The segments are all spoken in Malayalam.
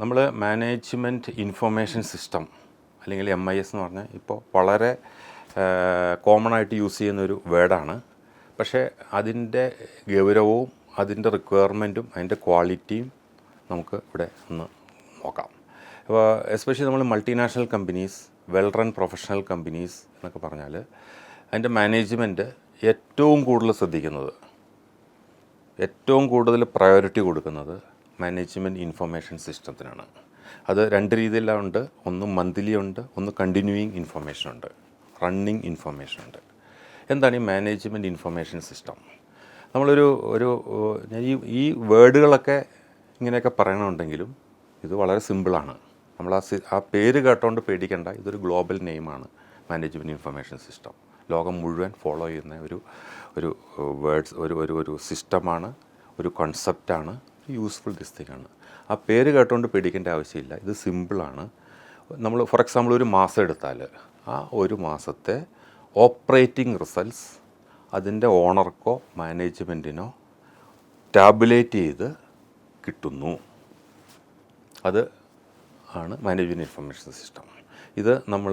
നമ്മൾ മാനേജ്മെന്റ് ഇൻഫർമേഷൻ സിസ്റ്റം അല്ലെങ്കിൽ എം ഐ എസ് എന്ന് പറഞ്ഞാൽ ഇപ്പോൾ വളരെ കോമൺ ആയിട്ട് യൂസ് ചെയ്യുന്ന ഒരു വേർഡാണ്. പക്ഷേ അതിന്റെ ഗൗരവവും അതിന്റെ റിക്വയർമെന്റും അതിന്റെ ക്വാളിറ്റിയും നമുക്ക് ഇവിടെ ഒന്ന് നോക്കാം. അപ്പോൾ എസ്പെഷ്യലി നമ്മൾ multinational companies well run professional companies എന്നൊക്കെ പറഞ്ഞാൽ അതിന്റെ മാനേജ്മെന്റ് ഏറ്റവും കൂടുതൽ ശ്രദ്ധിക്കുന്നത് ഏറ്റവും കൂടുതൽ പ്രയോറിറ്റി കൊടുക്കുന്നത് മാനേജ്മെന്റ് ഇൻഫർമേഷൻ സിസ്റ്റത്തിനാണ് അത് രണ്ട് രീതിയിലുണ്ട്. ഒന്ന് മന്ത്ലി ഉണ്ട് ഒന്ന് കണ്ടിന്യൂയിങ് ഇൻഫർമേഷൻ ഉണ്ട്. റണ്ണിങ് ഇൻഫർമേഷൻ ഉണ്ട്. എന്താണ് ഈ മാനേജ്മെന്റ് ഇൻഫർമേഷൻ സിസ്റ്റം നമ്മളൊരു ഒരു ഈ ഈ വേർഡുകളൊക്കെ ഇങ്ങനെയൊക്കെ പറയണമുണ്ടെങ്കിലും ഇത് വളരെ സിമ്പിളാണ് നമ്മൾ ആ ആ പേര് കേട്ടോണ്ട് പേടിക്കേണ്ട. ഇതൊരു ഗ്ലോബൽ നെയിമാണ് മാനേജ്മെന്റ് ഇൻഫർമേഷൻ സിസ്റ്റം ലോകം മുഴുവൻ ഫോളോ ചെയ്യുന്ന ഒരു ഒരു വേർഡ്സ് ഒരു ഒരു ഒരു സിസ്റ്റമാണ് ഒരു കൺസെപ്റ്റാണ് യൂസ്ഫുൾ ദിസ് തിങ് ആണ്. ആ പേര് കേട്ടുകൊണ്ട് പേടിക്കേണ്ട ആവശ്യമില്ല. ഇത് സിമ്പിളാണ് നമ്മൾ ഫോർ എക്സാമ്പിൾ ഒരു മാസം എടുത്താൽ ആ ഒരു മാസത്തെ ഓപ്പറേറ്റിംഗ് റിസൾട്ട്സ് അതിന്റെ ഓണർക്കോ മാനേജ്മെന്റിനോ ടാബുലേറ്റ് ചെയ്ത് കിട്ടുന്നു. അത് ആണ് മാനേജ്മെന്റ് ഇൻഫർമേഷൻ സിസ്റ്റം ഇത് നമ്മൾ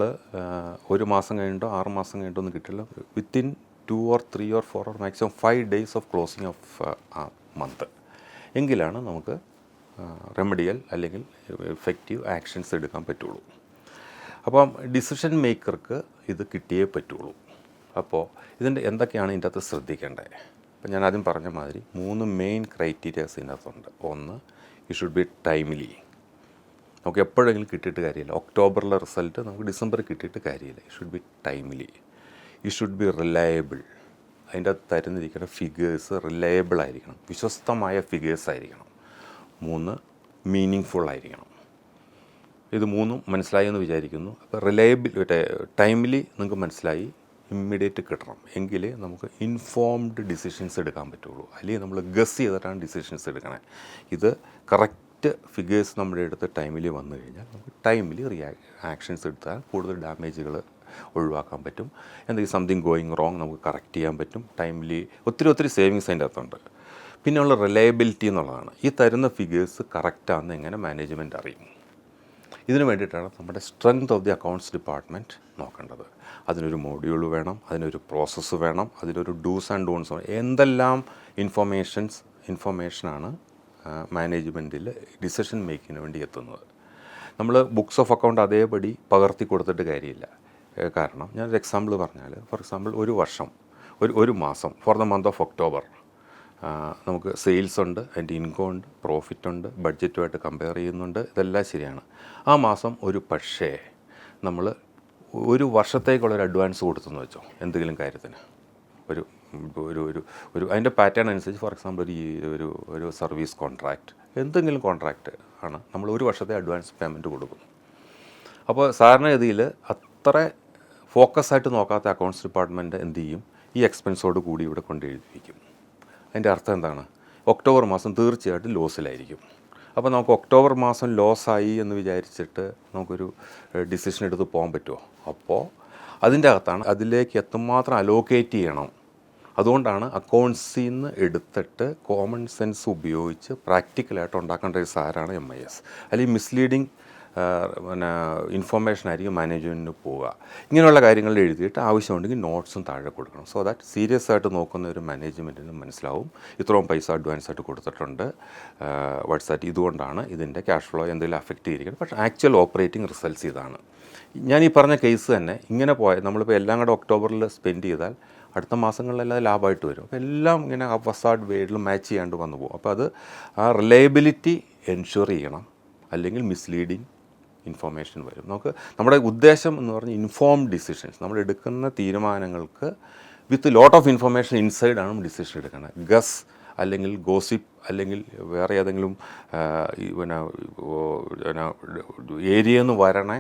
ഒരു മാസം കഴിഞ്ഞിട്ടോ ആറ് മാസം കഴിഞ്ഞിട്ടോ ഒന്നും കിട്ടില്ല. Within two or three or four or maximum five days of closing of ആ മന്ത് എങ്കിലാണ് നമുക്ക് റെമഡിയൽ അല്ലെങ്കിൽ എഫക്റ്റീവ് ആക്ഷൻസ് എടുക്കാൻ പറ്റുള്ളൂ. അപ്പം ഡിസിഷൻ മേക്കർക്ക് ഇത് കിട്ടിയേ പറ്റുള്ളൂ. അപ്പോൾ ഇതിന്റെ എന്തൊക്കെയാണ് ഇതിന്റെ അകത്ത് ശ്രദ്ധിക്കേണ്ടത്? അപ്പം ഞാൻ ആദ്യം പറഞ്ഞ മാതിരി മൂന്ന് മെയിൻ ക്രൈറ്റീരിയാസ് ഇതിന്റെ അകത്തുണ്ട് ഒന്ന് ഇ ഷുഡ് ബി ടൈംലി നമുക്ക് എപ്പോഴെങ്കിലും കിട്ടിയിട്ട് കാര്യമില്ല. ഒക്ടോബറിലെ റിസൾട്ട് നമുക്ക് ഡിസംബറിൽ കിട്ടിയിട്ട് കാര്യമില്ല. It should be timely it should be reliable അതിന്റെ അകത്ത് തരുന്നിരിക്കുന്ന ഫിഗേഴ്സ് റിലയബിൾ ആയിരിക്കണം. വിശ്വസ്തമായ ഫിഗേഴ്സ് ആയിരിക്കണം. മൂന്ന് മീനിങ് ഫുൾ ആയിരിക്കണം. ഇത് മൂന്നും മനസ്സിലായി എന്ന് വിചാരിക്കുന്നു. അപ്പോൾ റിലയബിൾ ടൈംലി നിങ്ങൾക്ക് മനസ്സിലായി ഇമ്മീഡിയറ്റ് കിട്ടണം. എങ്കിലേ നമുക്ക് ഇൻഫോംഡ് ഡിസിഷൻസ് എടുക്കാൻ പറ്റുള്ളൂ. അല്ലെങ്കിൽ നമ്മൾ ഗസ് ചെയ്തിട്ടാണ് ഡിസിഷൻസ് എടുക്കണേ. ഇത് കറക്റ്റ് ഫിഗേഴ്സ് നമ്മുടെ അടുത്ത് ടൈമിൽ വന്നു കഴിഞ്ഞാൽ നമുക്ക് ടൈമിൽ റിയാ ആക്ഷൻസ് എടുത്താൽ കൂടുതൽ ഡാമേജുകൾ ഒഴിവാക്കാൻ പറ്റും. എന്തെങ്കിലും സംതിങ് ഗോയിങ് റോങ് നമുക്ക് കറക്റ്റ് ചെയ്യാൻ പറ്റും. ടൈംലി ഒത്തിരി ഒത്തിരി സേവിങ്സ് അതിന്റെ അകത്തുണ്ട്. പിന്നെയുള്ള റിലയബിലിറ്റി എന്നുള്ളതാണ്. ഈ തരുന്ന ഫിഗേഴ്സ് കറക്റ്റാണെന്ന് എങ്ങനെ മാനേജ്മെന്റ് അറിയും? ഇതിനു വേണ്ടിയിട്ടാണ് നമ്മുടെ strength of the accounts department നോക്കേണ്ടത്. അതിനൊരു മോഡ്യൂൾ വേണം അതിനൊരു പ്രോസസ്സ് വേണം അതിനൊരു ഡൂസ് ആൻഡ് ഡോൺസ് വേണം. എന്തെല്ലാം ഇൻഫർമേഷൻസ് ഇൻഫർമേഷനാണ് മാനേജ്മെന്റിൽ ഡിസിഷൻ മേക്കിങ്ങിന് വേണ്ടി എത്തുന്നത്? നമ്മൾ ബുക്സ് ഓഫ് അക്കൗണ്ട് അതേപടി പകർത്തി കൊടുത്തിട്ട് കാര്യമില്ല. കാരണം ഞാൻ ഒരു എക്സാമ്പിൾ പറഞ്ഞാൽ ഫോർ എക്സാമ്പിൾ ഒരു വർഷം ഒരു ഒരു മാസം for the month of October നമുക്ക് സെയിൽസ് ഉണ്ട് അതിന്റെ ഇൻകം ഉണ്ട് പ്രോഫിറ്റ് ഉണ്ട് ബഡ്ജറ്റുമായിട്ട് കമ്പയർ ചെയ്യുന്നുണ്ട് ഇതെല്ലാം ശരിയാണ്. ആ മാസം ഒരു പക്ഷേ നമ്മൾ ഒരു വർഷത്തേക്കുള്ള ഒരു അഡ്വാൻസ് കൊടുത്തെന്ന് വെച്ചോ എന്തെങ്കിലും കാര്യത്തിന്. ഒരു ഒരു ഒരു ഒരു അതിന്റെ പാറ്റേൺ അനുസരിച്ച് ഫോർ എക്സാമ്പിൾ ഒരു ഒരു ഒരു സർവീസ് കോൺട്രാക്റ്റ് എന്തെങ്കിലും കോൺട്രാക്റ്റ് ആണ് നമ്മൾ ഒരു വർഷത്തെ അഡ്വാൻസ് പേയ്മെന്റ് കൊടുക്കും അപ്പോൾ സാധാരണഗതിയിൽ അത്ര ഫോക്കസ് ആയിട്ട് നോക്കാത്ത അക്കൗണ്ട്സ് ഡിപ്പാർട്ട്മെന്റ് എന്ത് ചെയ്യും? ഈ എക്സ്പെൻസോട് കൂടി ഇവിടെ കൊണ്ട് എഴുതി അതിന്റെ അർത്ഥം എന്താണ്? ഒക്ടോബർ മാസം തീർച്ചയായിട്ടും ലോസിലായിരിക്കും അപ്പോൾ നമുക്ക് ഒക്ടോബർ മാസം ലോസായി എന്ന് വിചാരിച്ചിട്ട് നമുക്കൊരു ഡിസിഷൻ എടുത്ത് പോകാൻ പറ്റുമോ? അപ്പോൾ അതിന്റെ അകത്താണ് അതിലേക്ക് എത്രമാത്രം അലോക്കേറ്റ് ചെയ്യണം? അതുകൊണ്ടാണ് അക്കൗണ്ട്സിൽ നിന്ന് എടുത്തിട്ട് കോമൺ സെൻസ് ഉപയോഗിച്ച് പ്രാക്ടിക്കലായിട്ട് ഉണ്ടാക്കേണ്ട ഒരു സാരാണ് എം ഐ എസ് അല്ലെങ്കിൽ മിസ്ലീഡിങ് പിന്നെ ഇൻഫോർമേഷൻ ആയിരിക്കും മാനേജ്മെന്റിന് പോവുക. ഇങ്ങനെയുള്ള കാര്യങ്ങൾ എഴുതിയിട്ട് ആവശ്യമുണ്ടെങ്കിൽ നോട്ട്സും താഴെ കൊടുക്കണം. സോ ദാറ്റ് സീരിയസ് ആയിട്ട് നോക്കുന്ന ഒരു മാനേജ്മെന്റിന് മനസ്സിലാവും. ഇത്രയും പൈസ അഡ്വാൻസ് ആയിട്ട് കൊടുത്തിട്ടുണ്ട്. വാട്സാറ്റ് ഇതുകൊണ്ടാണ് ഇതിന്റെ ക്യാഷ് ഫ്ലോ എന്തെങ്കിലും അഫക്റ്റ് ചെയ്തിരിക്കുന്നത്. പക്ഷേ ആക്ച്വൽ ഓപ്പറേറ്റിംഗ് റിസൾട്ട്സ് ഇതാണ്. ഞാൻ ഈ പറഞ്ഞ കേസ് തന്നെ ഇങ്ങനെ പോയ നമ്മളിപ്പോൾ എല്ലാം കൂടെ ഒക്ടോബറിൽ സ്പെൻഡ് ചെയ്താൽ അടുത്ത മാസങ്ങളിലെല്ലാം ലാഭമായിട്ട് വരും. അപ്പോൾ എല്ലാം ഇങ്ങനെ ഫസാഡ് വേഡിൽ മാച്ച് ചെയ്യാണ്ട് വന്നു പോകും. അപ്പോൾ അത് ആ റിലയബിലിറ്റി എൻഷുർ ചെയ്യണം. അല്ലെങ്കിൽ മിസ്ലീഡിങ് ഇൻഫോർമേഷൻ വരും. നമുക്ക് നമ്മുടെ ഉദ്ദേശം എന്ന് പറഞ്ഞാൽ ഇൻഫോം ഡിസിഷൻസ് നമ്മൾ എടുക്കുന്ന തീരുമാനങ്ങൾക്ക് with lot of information inside ആണ് ഡിസിഷൻ എടുക്കുന്നത് ഗസ് അല്ലെങ്കിൽ ഗോസിപ്പ് അല്ലെങ്കിൽ വേറെ ഏതെങ്കിലും പിന്നെ ഏരിയയിൽ നിന്ന് വരണ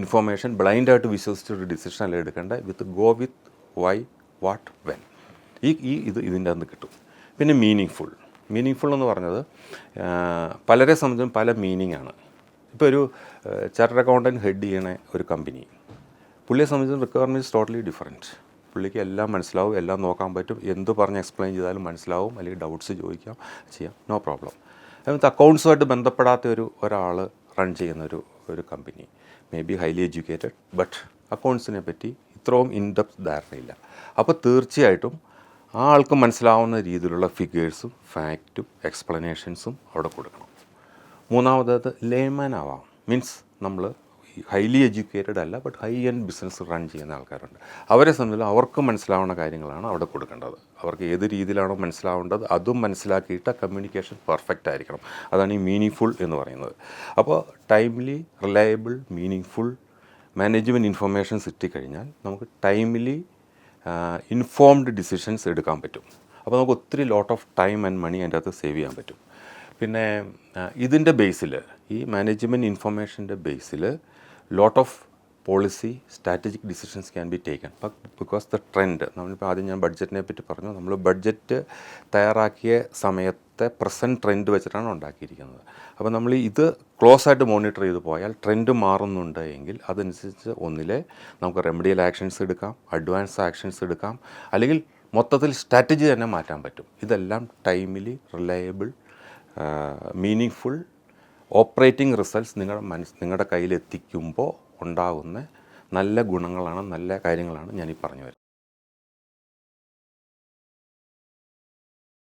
ഇൻഫോർമേഷൻ ബ്ലൈൻഡായിട്ട് വിശ്വസിച്ചൊരു ഡിസിഷൻ അല്ല എടുക്കേണ്ട with go with why what when ഈ ഈ ഇത് ഇതിന്റെ അന്ന് കിട്ടും. പിന്നെ മീനിങ് ഫുൾ മീനിങ് ഫുൾ എന്ന് പറഞ്ഞത് പലരെ സംബന്ധിച്ചും പല മീനിങ് ആണ്. ഇപ്പോൾ ഒരു ചാർട്ടർ അക്കൗണ്ടന്റ് ഹെഡ് ചെയ്യണ ഒരു കമ്പനി പുള്ളിയെ സംബന്ധിച്ച് റിക്വയർമെന്റ്സ് ടോട്ടലി ഡിഫറെന്റ് പുള്ളിക്ക് എല്ലാം മനസ്സിലാവും എല്ലാം നോക്കാൻ പറ്റും. എന്ത് പറഞ്ഞ് എക്സ്പ്ലെയിൻ ചെയ്താലും മനസ്സിലാവും അല്ലെങ്കിൽ ഡൗട്ട്സ് ചോദിക്കാം ചെയ്യാം. നോ പ്രോബ്ലം അതിനകത്ത് അക്കൗണ്ട്സുമായിട്ട് ബന്ധപ്പെടാത്ത ഒരു ഒരാൾ റൺ ചെയ്യുന്ന ഒരു ഒരു company may be highly educated but അക്കൗണ്ട്സിനെ പറ്റി ഇത്രയും ഇൻഡെപ്ത് ധാരണയില്ല. അപ്പോൾ തീർച്ചയായിട്ടും ആ ആൾക്ക് മനസ്സിലാവുന്ന രീതിയിലുള്ള ഫിഗേഴ്സും ഫാക്റ്റും എക്സ്പ്ലനേഷൻസും അവിടെ കൊടുക്കണം. മൂന്നാമത് ലേമാൻ ആവാം മീൻസ് നമ്മൾ ഹൈലി എഡ്യൂക്കേറ്റഡ് അല്ല but high end business run ചെയ്യുന്ന ആൾക്കാരുണ്ട്. അവരെ സംബന്ധിച്ച് അവർക്ക് മനസ്സിലാവുന്ന കാര്യങ്ങളാണ് അവിടെ കൊടുക്കേണ്ടത്. അവർക്ക് ഏത് രീതിയിലാണോ മനസ്സിലാവേണ്ടത് അതും മനസ്സിലാക്കിയിട്ട് കമ്മ്യൂണിക്കേഷൻ പെർഫെക്റ്റ് ആയിരിക്കണം. അതാണ് ഈ മീനിങ് ഫുൾ എന്ന് പറയുന്നത്. അപ്പോൾ timely reliable meaningful management informations കിട്ടിക്കഴിഞ്ഞാൽ നമുക്ക് ടൈംലി ഇൻഫോംഡ് ഡിസിഷൻസ് എടുക്കാൻ പറ്റും. അപ്പോൾ നമുക്ക് ഒത്തിരി lot of time and money അതിന്റെ അകത്ത് സേവ് ചെയ്യാൻ പറ്റും. പിന്നെ ഇതിന്റെ ബേസിൽ ഈ മാനേജ്മെന്റ് ഇൻഫർമേഷന്റെ ബേസിൽ lot of policy strategic decisions can be taken because the trend നമ്മളിപ്പോൾ ആദ്യം ഞാൻ ബഡ്ജറ്റിനെ പറ്റി പറഞ്ഞു. നമ്മൾ ബഡ്ജറ്റ് തയ്യാറാക്കിയ സമയത്തെ പ്രസന്റ് ട്രെൻഡ് വെച്ചിട്ടാണ് ഉണ്ടാക്കിയിരിക്കുന്നത്. അപ്പോൾ നമ്മൾ ഇത് ക്ലോസ് ആയിട്ട് മോണിറ്റർ ചെയ്ത് പോയാൽ ട്രെൻഡ് മാറുന്നുണ്ട് എങ്കിൽ അതനുസരിച്ച് ഒന്നിലെ നമുക്ക് റെമഡിയൽ ആക്ഷൻസ് എടുക്കാം അഡ്വാൻസ് ആക്ഷൻസ് എടുക്കാം. അല്ലെങ്കിൽ മൊത്തത്തിൽ സ്ട്രാറ്റജി തന്നെ മാറ്റാൻ പറ്റും. ഇതെല്ലാം timely reliable meaningful operating results നിങ്ങളുടെ മനസ് നിങ്ങളുടെ കയ്യിലെത്തിക്കുമ്പോൾ ഉണ്ടാകുന്ന നല്ല ഗുണങ്ങളാണ് നല്ല കാര്യങ്ങളാണ് ഞാനീ പറഞ്ഞു വരുന്നത്